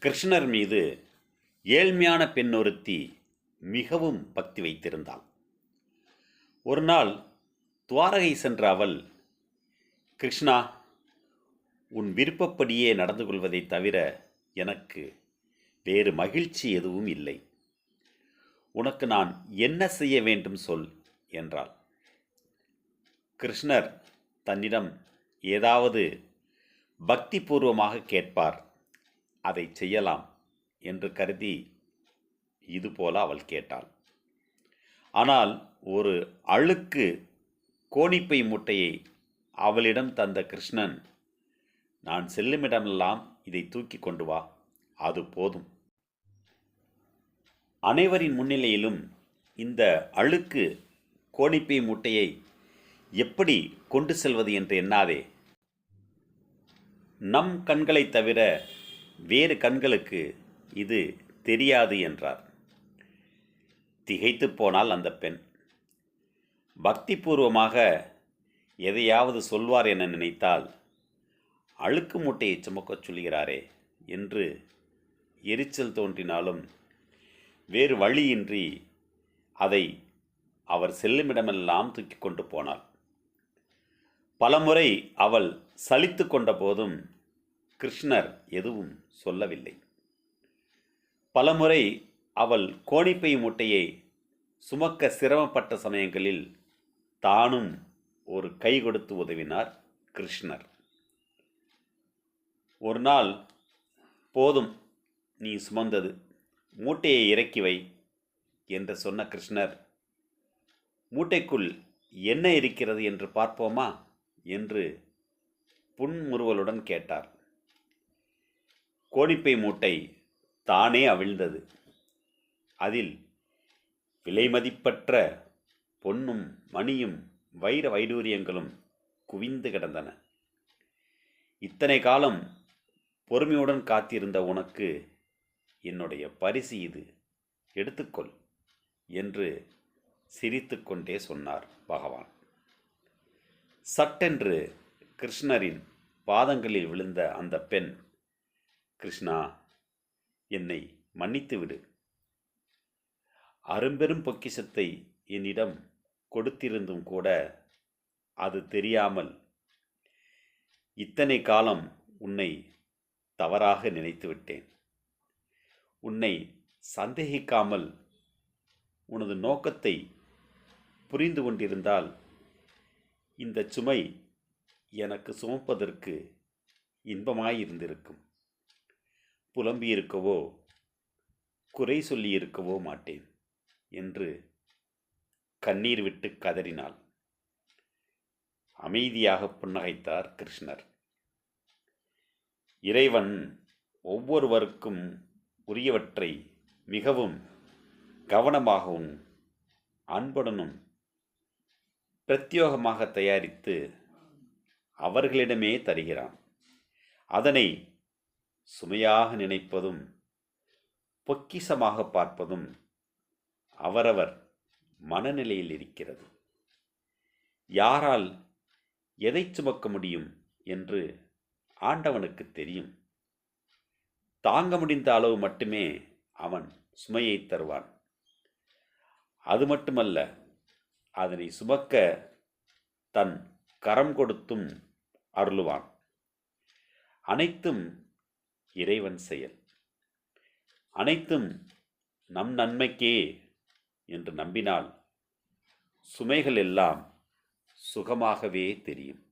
கிருஷ்ணர் மீது ஏழ்மையான பெண் ஒருத்தி மிகவும் பக்தி வைத்திருந்தாள். ஒரு நாள் துவாரகை சென்ற அவள் கிருஷ்ணா உன் விருப்பப்படியே நடந்து கொள்வதைத் தவிர எனக்கு வேறு மகிழ்ச்சி எதுவும் இல்லை. உனக்கு நான் என்ன செய்ய வேண்டும் சொல் என்றாள். கிருஷ்ணர் தன்னிடம் ஏதாவது பக்திபூர்வமாக கேட்பார். அதை செய்யலாம் என்று கருதி இதுபோல அவள் கேட்டாள். ஆனால் ஒரு அழுக்கு கோணிப்பை மூட்டையை அவளிடம் தந்த கிருஷ்ணன் நான் செல்லுமிடமெல்லாம் இதை தூக்கி கொண்டு வா அது போதும். அனைவரின் முன்னிலையிலும் இந்த அழுக்கு கோணிப்பை மூட்டையை எப்படி கொண்டு செல்வது என்று எண்ணாதே. நம் கண்களைத் தவிர வேறு கண்களுக்கு இது தெரியாது என்றார். திகைத்துப் போனாள் அந்த பெண். பக்திபூர்வமாக எதையாவது சொல்வார் என நினைத்தால் அழுக்கு மூட்டையை சுமக்கச் சொல்கிறாரே என்று எரிச்சல் தோன்றினாலும் வேறு வழியின்றி அதை அவர் செல்லுமிடமெல்லாம் தூக்கி கொண்டு போனாள். பலமுறை அவள் சலித்து கொண்ட போதும் கிருஷ்ணர் எதுவும் சொல்லவில்லை. பலமுறை அவள் கோணிப்பை மூட்டையை சுமக்க சிரமப்பட்ட சமயங்களில் தானும் ஒரு கை கொடுத்து உதவினார் கிருஷ்ணர். ஒரு நாள் போதும் நீ சுமந்தது மூட்டையை இறக்கி வை என்று சொன்ன கிருஷ்ணர் மூட்டைக்குள் என்ன இருக்கிறது என்று பார்ப்போமா? என்று புன்முறுவலுடன் கேட்டார். கோடிப்பை மூட்டை தானே அவிழ்ந்தது. அதில் விலைமதிப்பற்ற பொன்னும் மணியும் வைர வைடூரியங்களும் குவிந்து கிடந்தன. இத்தனை காலம் பொறுமையுடன் காத்திருந்த உனக்கு என்னுடைய பரிசு இது. எடுத்துக்கொள் என்று சிரித்துக்கொண்டே சொன்னார் பகவான். சட்டென்று கிருஷ்ணரின் பாதங்களில் விழுந்த அந்த பெண் கிருஷ்ணா என்னை மன்னித்து விடு. அரும்பெரும் பொக்கிஷத்தை என்னிடம் கொடுத்திருந்தும் கூட அது தெரியாமல் இத்தனை காலம் உன்னை தவறாக நினைத்து விட்டேன். உன்னை சந்தேகிக்காமல் உனது நோக்கத்தை புரிந்து கொண்டிருந்தால் இந்த சுமை எனக்கு சுமப்பதற்கு இன்பமாயிருந்திருக்கும். புலம்பியிருக்கவோ குறை சொல்லியிருக்கவோ மாட்டேன் என்று கண்ணீர் விட்டு கதறினாள். அமைதியாக புன்னகைத்தார் கிருஷ்ணர். இறைவன் ஒவ்வொருவருக்கும் உரியவற்றை மிகவும் கவனமாகவும் அன்புடனும் பிரத்யோகமாக தயாரித்து அவர்களிடமே தருகிறான். அதனை சுமையாக நினைப்பதும் பொக்கிசமாக பார்ப்பதும் அவரவர் மனநிலையில் இருக்கிறது. யாரால் எதை சுமக்க முடியும் என்று ஆண்டவனுக்கு தெரியும். தாங்க முடிந்த அளவு மட்டுமே அவன் சுமையை தருவான். அது மட்டுமல்ல அதனை சுமக்க தன் கரம் கொடுத்தும் அருளுவான். அனைத்தும் இறைவன் செயல். அனைத்தும் நம் நன்மைக்கே என்று நம்பினால் சுமைகள் எல்லாம் சுகமாகவே தெரியும்.